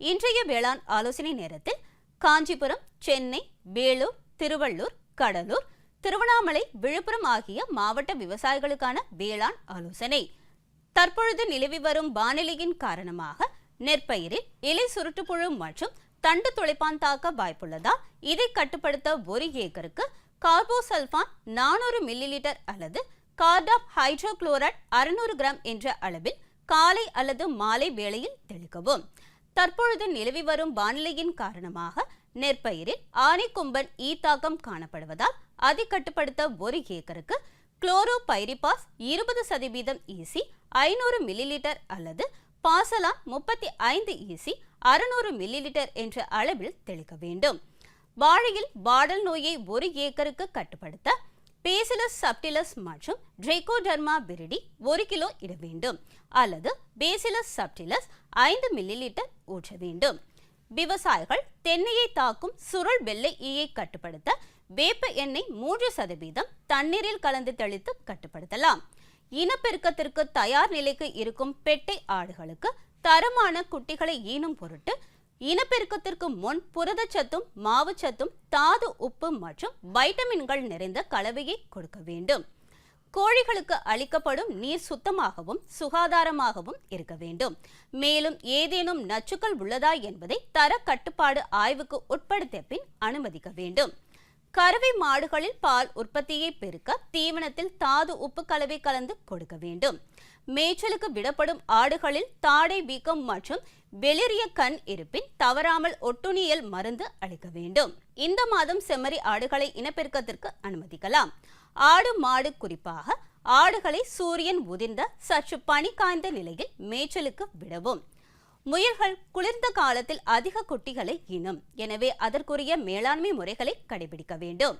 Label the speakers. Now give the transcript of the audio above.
Speaker 1: இன்றைய வேளாண் ஆலோசனை நேரத்தில் காஞ்சிபுரம் சென்னை வேலூர் திருவள்ளூர் கடலூர் திருவண்ணாமலை விழுப்புரம் ஆகிய மாவட்ட விவசாயிகளுக்கான வேளாண் ஆலோசனை. தற்பொழுது நிலவி வரும் வானிலையின் காரணமாக நெற்பயிரில் இலை சுருட்டுப்புழு மற்றும் தண்டு துளைப்பான் தாக்க வாய்ப்புள்ளதால் இதை கட்டுப்படுத்த ஒரு ஏக்கருக்கு கார்போசல்பான் நானூறு மில்லி லிட்டர் அல்லது கார்டாப் ஹைட்ரோகுளோரைட் அறுநூறு கிராம் என்ற அளவில் காலை அல்லது மாலை வேளையில் தெளிக்கவும். தற்பொழுது நிலவி வரும் வானிலையின் காரணமாக நெற்பயிரில் ஆனைக்கும்பன் ஈ தாக்கம் காணப்படுவதால் அதை கட்டுப்படுத்த ஒரு ஏக்கருக்கு குளோரோ பைரிபாஸ் இருபது சதவீதம் ஈசி ஐநூறு மில்லிலிட்டர் அல்லது பாசலான் முப்பத்தி ஐந்து ஈசி அறுநூறு மில்லி லிட்டர் என்ற அளவில் தெளிக்க வேண்டும். வாழையில் வாடல் நோயை ஒரு ஏக்கருக்கு கட்டுப்படுத்த பேசிலஸ் சப்டிலஸ் மற்றும் ட்ரைகோடர்மா பிரிடி ஒரு கிலோ இட வேண்டும். அல்லது பேசிலஸ் சப்டிலஸ் ஐந்து மில்லிலிட்டர் ஊற்ற வேண்டும். விவசாயிகள் தென்னையை தாக்கும் சுருள் வெள்ளை ஈயை கட்டுப்படுத்த வேப்ப எண்ணெய் மூன்று சதவீதம் தண்ணீரில் கலந்து தெளித்து கட்டுப்படுத்தலாம். இனப்பெருக்கத்திற்கு தயார் நிலைக்கு இருக்கும் பெட்டை ஆடுகளுக்கு தரமான குட்டிகளை ஈனும் பொருட்டு இனப்பெருக்கத்திற்கு முன் புரதச்சத்தும் மாவுச்சத்தும் தாது உப்பு மற்றும் வைட்டமின்கள் நிறைந்த கலவையை கொடுக்க வேண்டும். கோழிகளுக்கு அளிக்கப்படும் நீர் சுத்தமாகவும் சுகாதாரமாகவும் இருக்க வேண்டும். மேலும் ஏதேனும் நச்சுக்கள் உள்ளதா என்பதை தர கட்டுப்பாடு ஆய்வுக்கு உட்படுத்திய பின் அனுமதிக்க வேண்டும். கறவை மாடுகளில் பால் உற்பத்தியை பெருக்க தீவனத்தில் தாது உப்பு கலவை கலந்து கொடுக்க வேண்டும். மேய்ச்சலுக்கு விடப்படும் ஆடுகளில் தாடை வீக்கம் மற்றும் வெளிரிய கண் இருப்பின் தவறாமல் ஒட்டுணியல் மருந்து அளிக்க வேண்டும். இந்த மாதம் செம்மறி ஆடுகளை இனப்பெருக்கத்திற்கு அனுமதிக்கலாம். ஆடு மாடு குறிப்பாக ஆடுகளை சூரியன் உதிர்ந்த சற்று பனி காய்ந்த நிலையில் மேய்ச்சலுக்கு விடவும். முயல்கள் குளிர்ந்த காலத்தில் அதிக குட்டிகளை இனும் எனவே அதற்குரிய மேலாண்மை முறைகளை கடைபிடிக்க வேண்டும்.